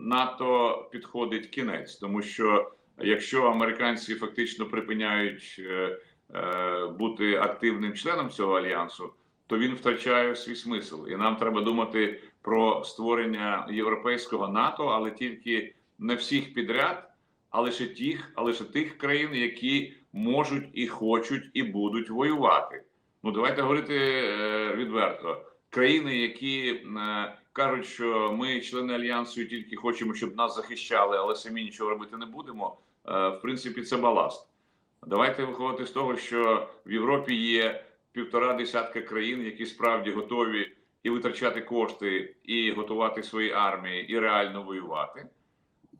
НАТО підходить кінець, тому що якщо американці фактично припиняють е, е, бути активним членом цього альянсу, то він втрачає свій смисл, і нам треба думати про створення європейського НАТО, але тільки не всіх підряд, а лише тих, а лише тих країн, які можуть і хочуть, і будуть воювати. Ну давайте говорити е, відверто. Країни, які кажуть, що ми члени альянсу і тільки хочемо, щоб нас захищали, але самі нічого робити не будемо. е, в принципі, це баласт. Давайте виходити з того, що в Європі є півтора десятка країн, які справді готові і витрачати кошти, і готувати свої армії, і реально воювати.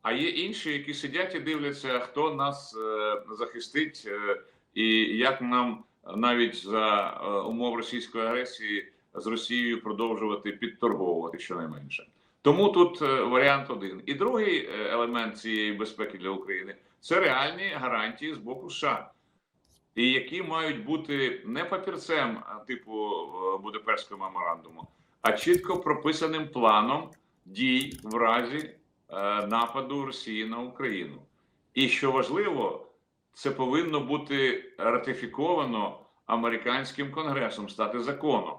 А є інші, які сидять і дивляться, хто нас е, захистить, е, і як нам навіть за умов російської агресії з Росією продовжувати підторговувати щонайменше. Тому тут е, варіант один. І другий е, елемент цієї безпеки для України це реальні гарантії з боку США, і які мають бути не папірцем типу Будапештського меморандуму, а чітко прописаним планом дій в разі е, нападу Росії на Україну. І що важливо, це повинно бути ратифіковано американським конгресом, стати законом.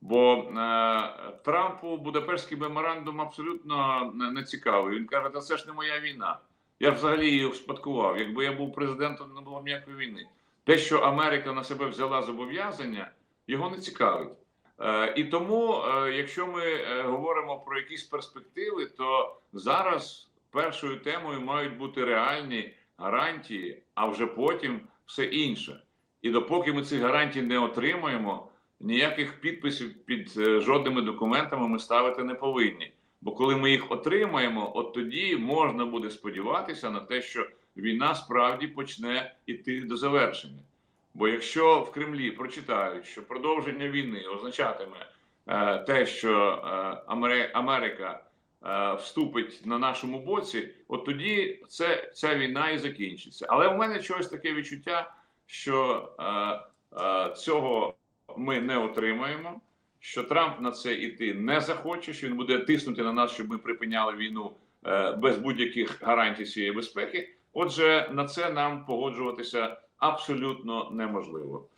Бо е, Трампу Будапештський меморандум абсолютно не, цікавий. Він каже, та це ж не моя війна. Я взагалі її успадкував. Якби я був президентом, не було ніякої війни. Те, що Америка на себе взяла зобов'язання, його не цікавить. Е, і тому, е, якщо ми е, говоримо про якісь перспективи, то зараз першою темою мають бути реальні гарантії, а вже потім все інше. І допоки ми цих гарантій не отримаємо, ніяких підписів під е, жодними документами ми ставити не повинні. Бо коли ми їх отримаємо, от тоді можна буде сподіватися на те, що війна справді почне йти до завершення. Бо якщо в Кремлі прочитають, що продовження війни означатиме е, те, що е, Америка е, вступить на нашому боці, от тоді це ця війна і закінчиться. Але у мене чогось таке відчуття, що е, е, цього ми не отримаємо. Що Трамп на це іти не захоче, що він буде тиснути на нас, щоб ми припиняли війну е, без будь-яких гарантій цієї безпеки. Отже, на це нам погоджуватися абсолютно неможливо.